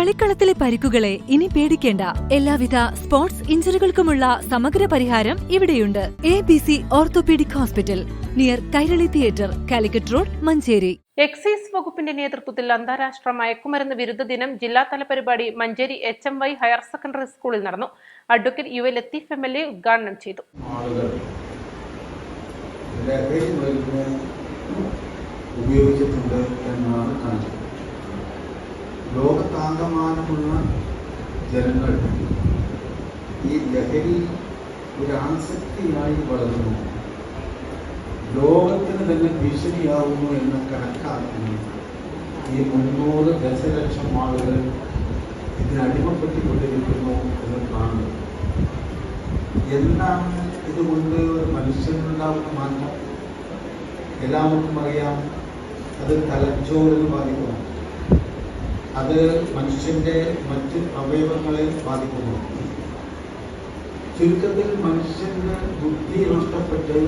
കളിക്കളത്തിലെ പരിക്കുകളെ ഇനി പേടിക്കേണ്ട. എല്ലാവിധ സ്പോർട്സ് ഇഞ്ചുറികൾക്കുമുള്ള സമഗ്ര പരിഹാരം ഇവിടെയുണ്ട്. A B C orthopaedic hospital near Kairali theatre Calicut road Manjeri. Excise വകുപ്പിന്റെ നേതൃത്വത്തിൽ അന്താരാഷ്ട്ര മയക്കുമരുന്ന് വിരുദ്ധ ദിനം ജില്ലാതല പരിപാടി Manjeri H M Y higher secondary സ്കൂളിൽ നടന്നു. Advocate U A Latheef M L A ഉദ്ഘാടനം ചെയ്തു. ഉപയോഗിച്ചിട്ടുണ്ട് എന്നാണ് കണക്ക് ലോകത്താകമാനമുള്ള ജനങ്ങൾ ഈ ലഹരി ഒരു ആസക്തിയായി വളരുന്നു. ലോകത്തിന് തന്നെ ഭീഷണിയാവുന്നു എന്ന് കണക്കാക്കുന്നു. ഈ മുന്നൂറ് ദശലക്ഷം ആളുകൾ ഇതിനടിമപ്പെട്ടിക്കൊണ്ടിരിക്കുന്നു എന്ന് കാണുന്നു എന്താണ് ഇതുകൊണ്ട് ഒരു മനുഷ്യനുണ്ടാവുന്ന മാറ്റം എല്ലാവർക്കും അറിയാം. അത് തലച്ചോറിന് ബാധിക്കുന്നു. അത് മനുഷ്യന്റെ മറ്റ് അവയവങ്ങളെ ബാധിക്കുന്നു. ചുരുക്കത്തിൽ മനുഷ്യന് ബുദ്ധി നഷ്ടപ്പെട്ട്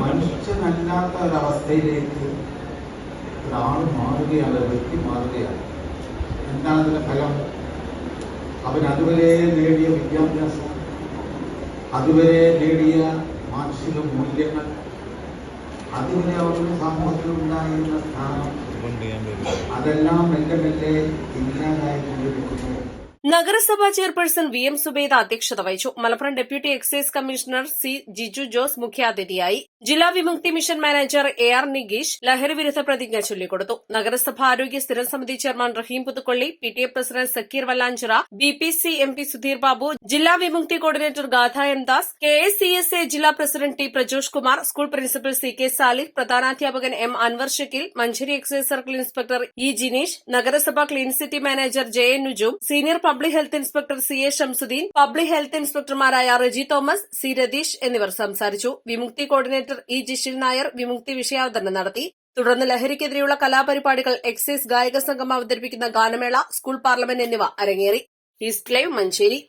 മനുഷ്യനല്ലാത്ത ഒരവസ്ഥയിലേക്ക് ഒരാൾ മാറുകയാണ് വ്യക്തി മാറുകയാണ്. എന്താണ് അതിന്റെ ഫലം? അവൻ അതുവരെ നേടിയ വിദ്യാഭ്യാസം അതുവരെ നേടിയ മാനുഷിക മൂല്യങ്ങൾ അതുവരെ അവരുടെ സമൂഹത്തിൽ ഉണ്ടായിരുന്ന സ്ഥാനം അതെല്ലാം മെല്ലെ മെല്ലെ ഇല്ലാതായിക്കൊണ്ടിരിക്കുന്നു നഗരസഭാ ചെയർപേഴ്സൺ വി എം സുബേദ അധ്യക്ഷത വഹിച്ചു. Malappuram deputy excise commissioner C Jiju Jose മുഖ്യാതിഥിയായി. ജില്ലാ Vimukthi mission manager A R Nigeesh ലഹരി വിരുദ്ധ പ്രതിജ്ഞ ചൊല്ലിക്കൊടുത്തു. നഗരസഭാ ആരോഗ്യ സ്ഥിരം സമിതി chairman Raheem Puthukkolli P T A president Sakkeer Vallanchira B P C M P Sudheer Babu ജില്ലാ Vimukthi coordinator Gatha M Das K S C S A ജില്ലാ president T Prajosh Kumar school principal C K Salih പ്രധാനാധ്യാപകൻ M Anwar Shakeel Manjeri excise circle inspector E Jineesh നഗരസഭ clean city manager J N Nujum senior public health inspector C A Shamsuddin public health ഇൻസ്പെക്ടർമാരായ Reji Thomas C Ratheesh എന്നിവർ സംസാരിച്ചു. Vimukthi coordinator E Jishil Nair Vimukthi വിഷയാവതരണം നടത്തി. തുടർന്ന് ലഹരിക്കെതിരെയുള്ള കലാപരിപാടികൾ excise ഗായക സംഘം അവതരിപ്പിക്കുന്ന ഗാനമേള സ്കൂൾ പാർലമെന്റ് എന്നിവ അരങ്ങേറി. East live Manjeri